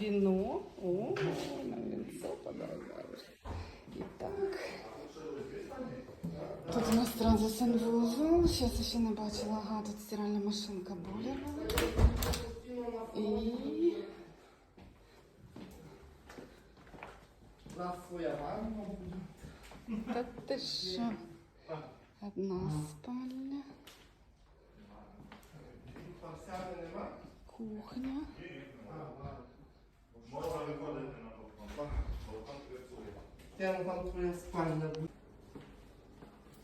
Віно, о, ну, на вінце подарували. І так. Тут у нас одразу санвузол, зараз я ще не бачила, ага, тут стиральна машинка боліра. І... Та ти що? Одна спальня, кухня. Можна виходити на балкон. Балкон працює. Там твоя спальня.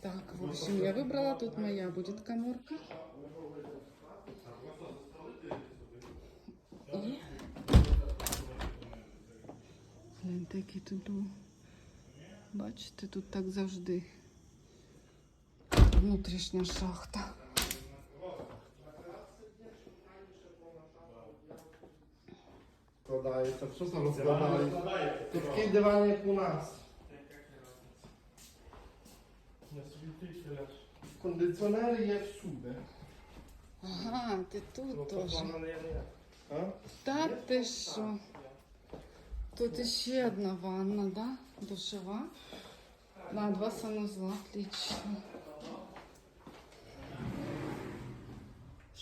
Так, в общем, я выбрала. Тут моя будет коморка. І... Гляньте, який тут був. Бачите, тут так завжди. Внутрішня шахта. Складається, що там розкладається? Тут такий диван, як у нас. Кондиціонери є всюди. Ага, ти тут теж. Та ти що? Тут іще одна ванна, да? Душова. На два санузла, отлично.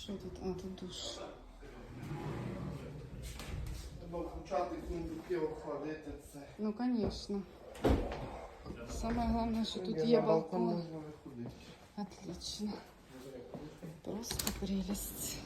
Що тут? А, тут душ. Треба включати книгу охладити це. Ну, конечно. Самое главное, что тут є балкон. Отлично. Просто прелесть.